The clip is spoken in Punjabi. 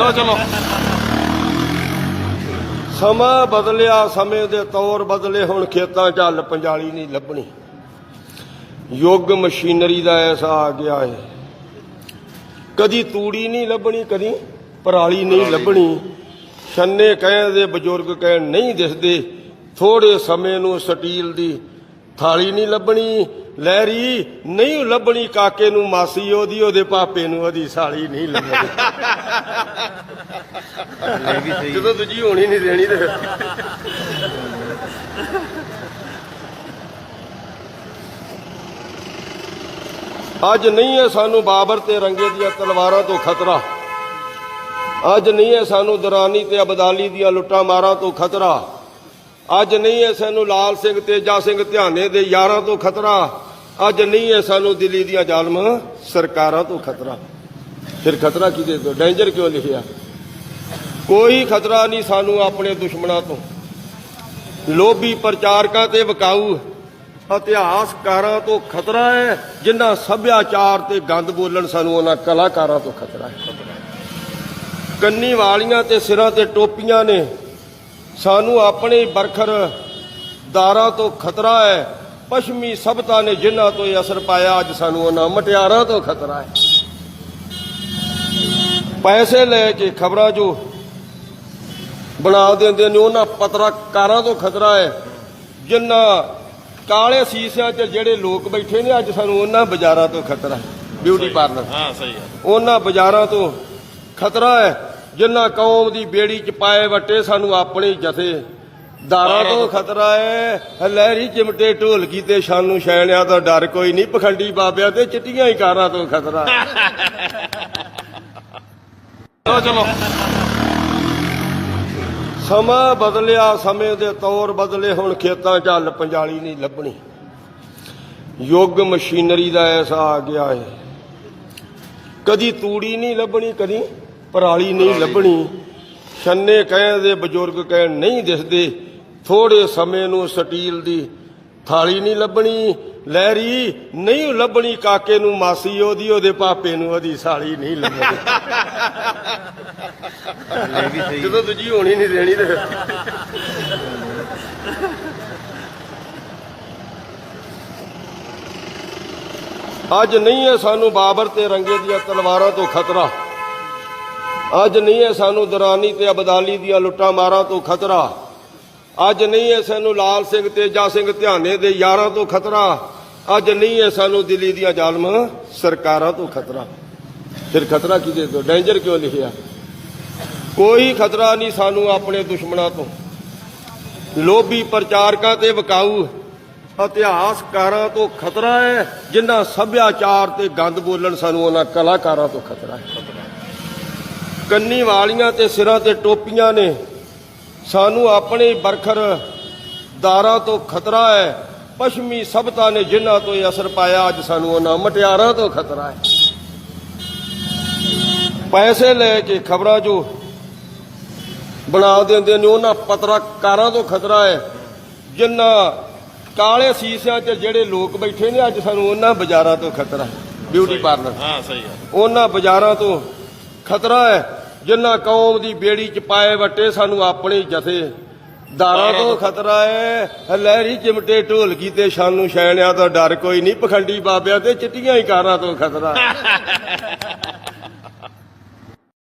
ਚਲੋ ਚਲੋ। ਸਮਾਂ ਬਦਲਿਆ, ਸਮੇਂ ਦੇ ਤੌਰ ਬਦਲੇ, ਹੁਣ ਖੇਤਾਂ 'ਚ ਹੱਲ ਪੰਜਾਲੀ ਨਹੀਂ ਲੱਭਣੀ। ਯੁੱਗ ਮਸ਼ੀਨਰੀ ਦਾ ਐਸਾ ਆ ਗਿਆ ਹੈ। ਕਦੀ ਤੂੜੀ ਨਹੀਂ ਲੱਭਣੀ, ਕਦੀ ਪਰਾਲੀ ਨਹੀਂ ਲੱਭਣੀ। ਛੰਨੇ ਕਹਿੰਦੇ ਬਜ਼ੁਰਗ ਕਹਿਣ ਨਹੀਂ ਦਿਸਦੇ। ਥੋੜੇ ਸਮੇਂ ਨੂੰ ਸਟੀਲ ਦੀ ਥਾਲੀ ਨਹੀਂ ਲੱਭਣੀ। ਲਹਿਰੀ ਨਹੀਂ ਲੱਭਣੀ ਕਾਕੇ ਨੂੰ ਮਾਸੀ ਉਹਦੀ ਉਹਦੇ ਪਾਪੇ ਨੂੰ ਉਹਦੀ ਸਾਲੀ ਨਹੀਂ ਲੱਭਣੀ। ਜਦੋਂ ਦੂਜੀ ਹੋਣੀ ਨਹੀਂ ਦੇਣੀ ਤੇ ਅੱਜ ਨਹੀਂ ਹੈ ਸਾਨੂੰ ਬਾਬਰ ਤੇ ਰੰਗੇ ਦੀਆਂ ਤਲਵਾਰਾਂ ਤੋਂ ਖਤਰਾ। ਅੱਜ ਨਹੀਂ ਹੈ ਸਾਨੂੰ ਦਰਾਨੀ ਤੇ ਅਬਦਾਲੀ ਦੀਆਂ ਲੁੱਟਾਂ ਮਾਰਾਂ ਤੋਂ ਖਤਰਾ। ਅੱਜ ਨਹੀਂ ਹੈ ਸਾਨੂੰ ਲਾਲ ਸਿੰਘ ਤੇਜਾ ਸਿੰਘ ਧਿਆਨੇ ਦੇ ਯਾਰਾਂ ਤੋਂ ਖਤਰਾ। ਅੱਜ ਨਹੀਂ ਹੈ ਸਾਨੂੰ ਦਿੱਲੀ ਦੀਆਂ ਜ਼ਾਲਮ, ਸਰਕਾਰਾਂ ਤੋਂ ਖਤਰਾ। ਫਿਰ ਖਤਰਾ ਕਿਹਦੇ ਤੋਂ? ਡੇਂਜਰ ਕਿਉਂ ਲਿਖਿਆ? ਕੋਈ ਖਤਰਾ ਨਹੀਂ ਸਾਨੂੰ ਆਪਣੇ ਦੁਸ਼ਮਣਾਂ ਤੋਂ। ਲੋਭੀ ਪ੍ਰਚਾਰਕਾਂ ਤੇ ਵਕਾਊ। ਇਤਿਹਾਸਕਾਰਾਂ ਤੋਂ ਖਤਰਾ ਹੈ ਜਿਨ੍ਹਾਂ ਸੱਭਿਆਚਾਰ ਤੇ ਗੰਦ ਬੋਲਣ ਸਾਨੂੰ ਉਹਨਾਂ ਕਲਾਕਾਰਾਂ ਤੋਂ ਖਤਰਾ ਹੈ ਕੰਨੀ ਵਾਲੀਆਂ ਤੇ ਸਿਰਾਂ ਤੇ ਟੋਪੀਆਂ ਨੇ ਸਾਨੂੰ ਆਪਣੇ ਬਰਖਰ ਦਾਰਾਂ ਤੋਂ ਖਤਰਾ ਹੈ। ਪੱਛਮੀ ਸਭਤਾ ਨੇ ਜਿਨ੍ਹਾਂ ਤੋਂ ਇਹ ਅਸਰ ਪਾਇਆ ਅੱਜ ਸਾਨੂੰ ਉਹਨਾਂ ਮਟਿਆਰਾਂ ਤੋਂ ਖਤਰਾ ਹੈ। ਪੈਸੇ ਲੈ ਕੇ ਖਬਰਾਂ ਜੋ ਬਣਾ ਦਿੰਦੇ ਨੇ ਉਹਨਾਂ ਪੱਤਰਕਾਰਾਂ ਤੋਂ ਖਤਰਾ ਹੈ। ਜਿਨ੍ਹਾਂ ਕਾਲੇ ਸੀਸਿਆਂ 'ਚ ਜਿਹੜੇ ਲੋਕ ਬੈਠੇ ਨੇ ਅੱਜ ਸਾਨੂੰ ਉਹਨਾਂ ਬਾਜ਼ਾਰਾਂ ਤੋਂ ਖਤਰਾ ਹੈ। Beauty parlour. ਹਾਂ ਸਹੀ ਹੈ ਉਹਨਾਂ ਬਾਜ਼ਾਰਾਂ ਤੋਂ ਖਤਰਾ ਹੈ। ਜਿਨ੍ਹਾਂ ਕੌਮ ਦੀ ਬੇੜੀ 'ਚ ਪਾਏ ਵਟੇ ਸਾਨੂੰ ਆਪਣੇ ਜਥੇ। ਦਾਰਾਂ ਤੋਂ ਖਤਰਾ ਹੈ ਲਹਿਰੀ ਚਿਮਟੇ ਢੋਲਕੀ ਤੇ ਸ਼ਾਨੂ ਸ਼ੈਣਿਆਂ ਦਾ ਡਰ ਕੋਈ ਨਹੀਂ ਪਖੰਡੀ ਬਾਬਿਆਂ ਤੇ ਚਿੱਟੀਆਂ ਹੀ ਕਾਰਾਂ ਤੋਂ ਖਤਰਾ ਚਲੋ ਚਲੋ। ਸਮਾਂ ਬਦਲਿਆ ਸਮੇਂ ਦੇ ਤੌਰ ਬਦਲੇ ਹੁਣ ਖੇਤਾਂ 'ਚ ਹੱਲ ਪੰਜਾਲੀ ਨਹੀਂ ਲੱਭਣੀ। ਯੁੱਗ ਮਸ਼ੀਨਰੀ ਦਾ ਐਸਾ ਆ ਗਿਆ ਹੈ ਕਦੀ ਤੂੜੀ ਨਹੀਂ ਲੱਭਣੀ ਕਦੀ ਪਰਾਲੀ ਨਹੀਂ ਲੱਭਣੀ। ਛੰਨੇ ਕਹਿੰਦੇ ਬਜ਼ੁਰਗ ਕਹਿਣ ਨਹੀਂ ਦਿਸਦੇ। ਥੋੜੇ ਸਮੇਂ ਨੂੰ ਸਟੀਲ ਦੀ ਥਾਲੀ ਨਹੀਂ ਲੱਭਣੀ। ਲਹਿਰੀ ਨਹੀਂ ਲੱਭਣੀ ਕਾਕੇ ਨੂੰ ਮਾਸੀ ਉਹਦੀ ਉਹਦੇ ਪਾਪੇ ਨੂੰ ਉਹਦੀ ਸਾਲੀ ਨਹੀਂ ਲੱਭਣੀ। ਜਦੋਂ ਦੂਜੀ ਹੋਣੀ ਨਹੀਂ ਦੇਣੀ ਤੇ ਅੱਜ ਨਹੀਂ ਹੈ ਸਾਨੂੰ ਬਾਬਰ ਤੇ ਰੰਗੇ ਦੀਆਂ ਤਲਵਾਰਾਂ ਤੋਂ ਖਤਰਾ। ਅੱਜ ਨਹੀਂ ਹੈ ਸਾਨੂੰ ਦਰਾਨੀ ਤੇ ਅਬਦਾਲੀ ਦੀਆਂ ਲੁੱਟਾਂ ਮਾਰਾਂ ਤੋਂ ਖਤਰਾ। ਅੱਜ ਨਹੀਂ ਹੈ ਸਾਨੂੰ ਲਾਲ ਸਿੰਘ ਤੇਜਾ ਸਿੰਘ ਧਿਆਨੇ ਦੇ ਯਾਰਾਂ ਤੋਂ ਖਤਰਾ। ਅੱਜ ਨਹੀਂ ਹੈ ਸਾਨੂੰ ਦਿੱਲੀ ਦੀਆਂ ਜ਼ਾਲਮ, ਸਰਕਾਰਾਂ ਤੋਂ ਖਤਰਾ। ਫਿਰ ਖਤਰਾ ਕਿਹਦੇ ਤੋਂ ਡੇਂਜਰ ਕਿਉਂ ਲਿਖਿਆ? ਕੋਈ ਖਤਰਾ ਨਹੀਂ ਸਾਨੂੰ ਆਪਣੇ ਦੁਸ਼ਮਣਾਂ ਤੋਂ। ਲੋਭੀ ਪ੍ਰਚਾਰਕਾਂ ਤੇ ਵਕਾਊ। ਇਤਿਹਾਸਕਾਰਾਂ ਤੋਂ ਖਤਰਾ ਹੈ ਜਿਨ੍ਹਾਂ ਸੱਭਿਆਚਾਰ ਤੇ ਗੰਦ ਬੋਲਣ ਸਾਨੂੰ ਉਹਨਾਂ ਕਲਾਕਾਰਾਂ ਤੋਂ ਖਤਰਾ ਹੈ ਕੰਨੀ ਵਾਲੀਆਂ ਤੇ ਸਿਰਾਂ ਤੇ ਟੋਪੀਆਂ ਨੇ। ਸਾਨੂੰ ਆਪਣੇ ਬਰਖਰ ਦਾਰਾਂ ਤੋਂ ਖਤਰਾ ਹੈ। ਪੱਛਮੀ ਸਭਤਾ ਨੇ ਜਿਨ੍ਹਾਂ ਤੋਂ ਇਹ ਅਸਰ ਪਾਇਆ ਅੱਜ ਸਾਨੂੰ ਉਹਨਾਂ ਮਟਿਆਰਾਂ ਤੋਂ ਖਤਰਾ ਹੈ। ਪੈਸੇ ਲੈ ਕੇ ਖਬਰਾਂ ਜੋ ਬਣਾ ਦਿੰਦੇ ਨੇ ਉਹਨਾਂ ਪੱਤਰਕਾਰਾਂ ਤੋਂ ਖਤਰਾ ਹੈ। ਜਿਨ੍ਹਾਂ ਕਾਲੇ ਸੀਸਿਆਂ 'ਚ ਜਿਹੜੇ ਲੋਕ ਬੈਠੇ ਨੇ ਅੱਜ ਸਾਨੂੰ ਉਹਨਾਂ ਬਾਜ਼ਾਰਾਂ ਤੋਂ ਖਤਰਾ ਹੈ। Beauty parlour. ਹਾਂ ਸਹੀ ਹੈ ਉਹਨਾਂ ਬਾਜ਼ਾਰਾਂ ਤੋਂ ਖਤਰਾ ਹੈ। ਜਿਨ੍ਹਾਂ ਕੌਮ ਦੀ ਬੇੜੀ 'ਚ ਪਾਏ ਵਟੇ ਸਾਨੂੰ ਆਪਣੇ ਜਥੇ। ਦਾਰਾਂ ਤੋਂ ਖਤਰਾ ਹੈ। ਲਹਿਰੀ ਚਿਮਟੇ ਢੋਲਕੀ ਤੇ ਸ਼ਾਨੂ ਸ਼ੈਣਿਆਂ ਦਾ ਡਰ ਕੋਈ ਨਹੀਂ। ਪਖੰਡੀ ਬਾਬਿਆਂ ਤੇ ਚਿੱਟੀਆਂ ਹੀ ਕਾਰਾਂ ਤੋਂ ਖਤਰਾ ਹੈ।